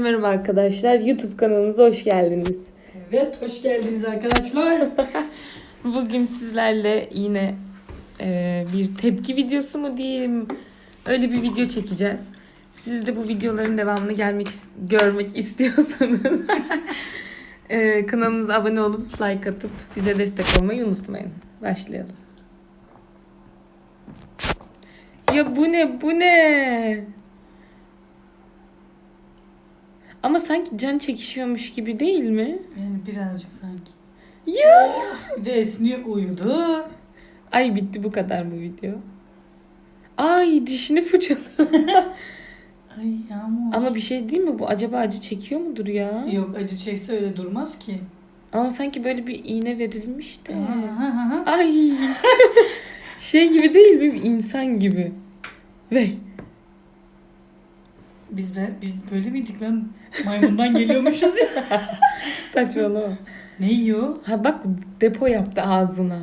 Merhaba arkadaşlar, YouTube kanalımıza hoş geldiniz. Evet, hoş geldiniz arkadaşlar. Bugün sizlerle yine e, bir tepki videosu mu diyeyim, öyle bir video çekeceğiz. Siz de bu videoların devamını gelmek görmek istiyorsanız e, kanalımıza abone olup like atıp bize destek olmayı unutmayın. Başlayalım. Ya bu ne, bu ne? Ama sanki can çekişiyormuş gibi değil mi? Yani birazcık sanki. Ya. Bir de esniyor uyudu. Ay bitti bu kadar bu video. Ay dişini fırçalıyor. Ay yağmur. Ama bir şey değil mi bu? Acaba acı çekiyor mudur ya? Yok acı çekse öyle durmaz ki. Ama sanki böyle bir iğne verilmiş de. Ha, ha, ha, ha. Ay. şey gibi değil mi? İnsan gibi. Ve Biz be, biz böyle miydik lan? Maymundan geliyormuşuz ya. saçmalama. Ne yiyor? Ha bak depo yaptı ağzına.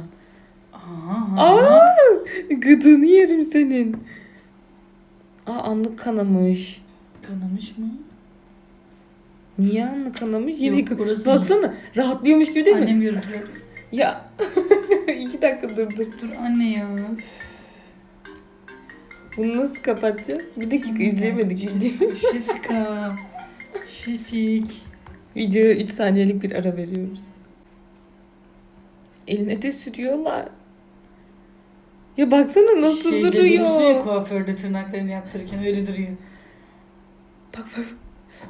Aha. Aa! Gıdını yerim senin. Aa anlık kanamış. Kanamış mı? Niye anlık kanamış? Yine Yok, burası Baksana rahatlıyormuş gibi değil mi? Annem yürütüyor. Ya iki dakika dur dur. Dur anne ya. Bunu nasıl kapatacağız? Bir dakika izleyemedik videoyu. Şefika. Şefik. Videoya 3 saniyelik bir ara veriyoruz. Eline de sürüyorlar. Ya baksana nasıl Şeyde duruyor. kuaförde tırnaklarını yaptırırken öyle duruyor. Bak bak.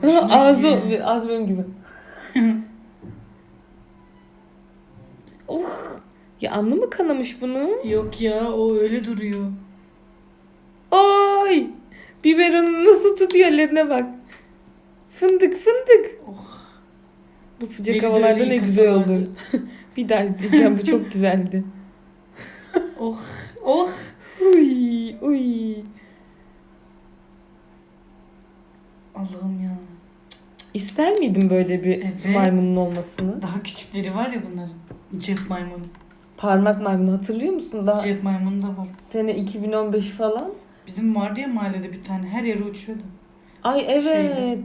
Hoşuna ağzı, gidiyor. ağzı benim gibi. oh. Ya anlı mı kanamış bunu? Yok ya o öyle duruyor. Ay! Biberonu nasıl tutuyor ellerine bak. Fındık fındık. Oh. Bu sıcak Beni havalarda ne güzel oldu. yıkasalardı. bir daha izleyeceğim bu çok güzeldi. Oh. Oh. Uy uy. Allah'ım ya. İster miydin böyle bir Evet. maymunun olmasını? Daha küçükleri var ya bunların. Cep maymunu. Parmak maymunu hatırlıyor musun? Daha Cep maymunu da var. sene 2015 falan. Bizim vardı ya mahallede bir tane her yere uçuyordu. Ay evet. Şeyde.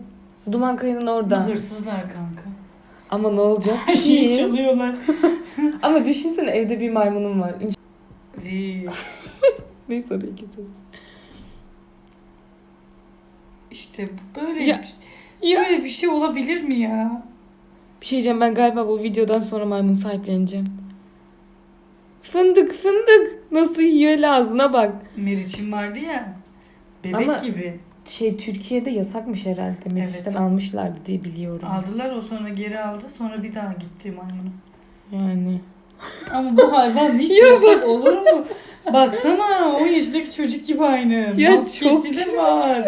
Duman Kaya'nın Ama orada. Hırsızlar kanka. Ama ne olacak Her şeyi ki? çalıyorlar. Ama düşünsene evde bir maymunun var. Neyse oraya geçelim. işte böyle Ya- bir, böyle bir şey olabilir mi ya? Bir şey diyeceğim ben galiba bu videodan sonra maymun sahipleneceğim. Fındık fındık. Nasıl yiyor ağzına bak. Meriç'in vardı ya. Bebek Ama- gibi. Şey Türkiye'de yasakmış herhalde. Meclisten Evet. almışlardı diye biliyorum. Aldılar o sonra geri aldı. Sonra bir daha gitti maymunu. Yani. Ama bu hayvan hiç Ya yasak olur mu? Baksana 10 yaşındaki çocuk gibi aynı. Ya Maskesi çok de var.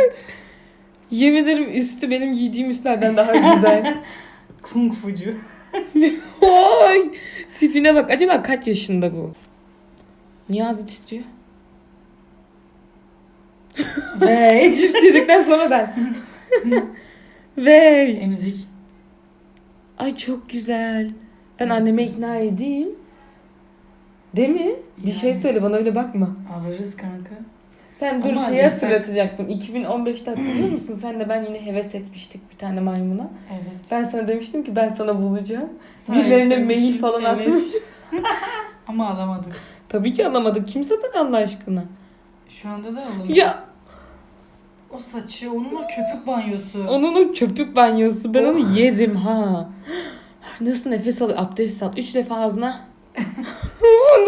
Yemin ederim üstü benim giydiğim üstlerden daha güzel. Kung fucu. Oy! Tipine bak. Acaba kaç yaşında bu? Niye ağzı titriyor? Ve Çift yedikten sonra ben. Ve emzik. ay çok güzel. Ben anneme ikna edeyim. Değil mi? Bir Yani. şey söyle bana öyle bakma. Alırız kanka. Sen dur Ama şeye yasak. hatırlatacaktım. 2015'te hatırlıyor musun? Sen de ben yine heves etmiştik bir tane maymuna. Evet. Ben sana demiştim ki ben sana bulacağım. Sahiplenmek Birilerine mail için, falan evet. atmış. Ama alamadık. Tabii ki alamadık. Kim satar Allah aşkına? Şu anda da alalım. Ya O saçı, onun o köpük banyosu. onun o köpük banyosu ben Oh. onu yerim ha. Nasıl nefes al abdest al. Üç defa ağzına.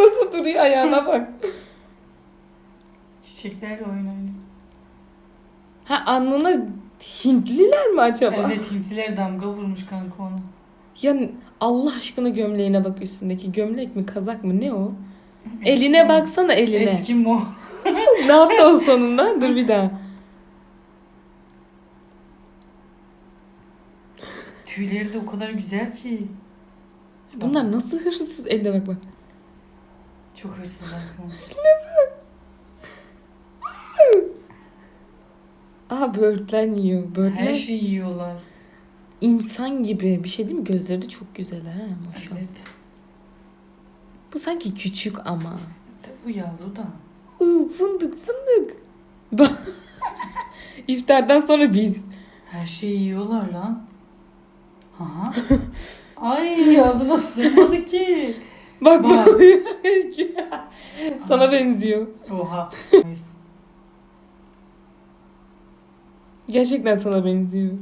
nasıl duruyor ayağına bak. Çiçeklerle oyun oynuyor. Ha alnına Hintliler mi acaba? Evet Hintliler damga vurmuş kanka ona. Ya Allah aşkına gömleğine bak üstündeki. Gömlek mi kazak mı ne o? Eline baksana eline. Eski mo. ne yaptı o sonunda? Dur bir daha. Tüyleri de o kadar güzel ki. Bunlar nasıl hırsız? Eline bak bak. Çok hırsızlar kanka. Aha böğürtlen yiyor. Böğürtlen Her şeyi yiyorlar. insan gibi. Bir şey değil mi? Gözleri de çok güzel ha maşallah. Evet. Bu sanki küçük ama. Tabii bu yavru da. Uu, fındık fındık. Bak. İftardan sonra biz. Her şeyi yiyorlar lan. Aha. Ay ağzına sığmadı ki. Bak Bak. bak. Sana benziyor. Oha. Gerçekten sana benziyor.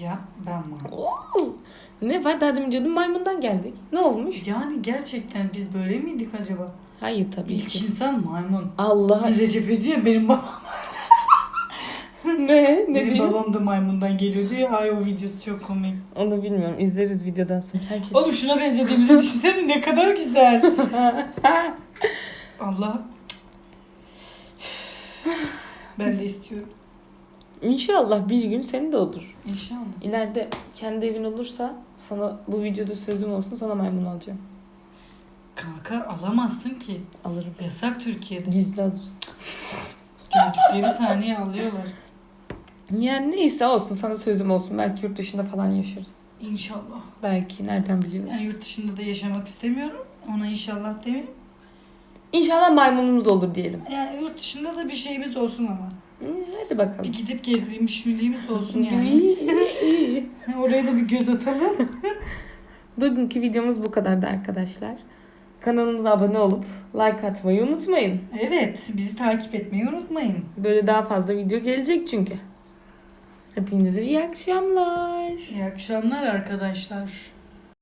ya ben mi? Oo. Ne var daha demin diyordum maymundan geldik. Ne olmuş? Yani gerçekten biz böyle miydik acaba? Hayır tabii İlk ki. insan maymun. Allah Recep İvedik benim babam. Ne? Ne benim diyeyim? babam da maymundan geliyor diye. Ay o videosu çok komik. Onu bilmiyorum. İzleriz videodan sonra. Herkes Oğlum şuna benzediğimizi düşünsene ne kadar güzel. Allah. Ben de istiyorum. İnşallah bir gün senin de olur. İnşallah. İleride kendi evin olursa sana bu videoda sözüm olsun sana maymun alacağım. Kanka alamazsın ki. Alırım. Yasak Türkiye'de. Gizli alırız. Gördükleri saniye alıyorlar. Yani neyse olsun sana sözüm olsun. Belki yurt dışında falan yaşarız. İnşallah. Belki nereden biliyoruz. Yani yurt dışında da yaşamak istemiyorum. Ona inşallah demeyeyim. İnşallah maymunumuz olur diyelim. Yani yurt dışında da bir şeyimiz olsun ama. Hmm, hadi bakalım. Bir gidip geldiğimiz milliğimiz olsun yani. Oraya da bir göz atalım. Bugünkü videomuz bu kadardı arkadaşlar. Kanalımıza abone olup like atmayı unutmayın. Evet, bizi takip etmeyi unutmayın. Böyle daha fazla video gelecek çünkü. Hepinize iyi akşamlar. İyi akşamlar arkadaşlar.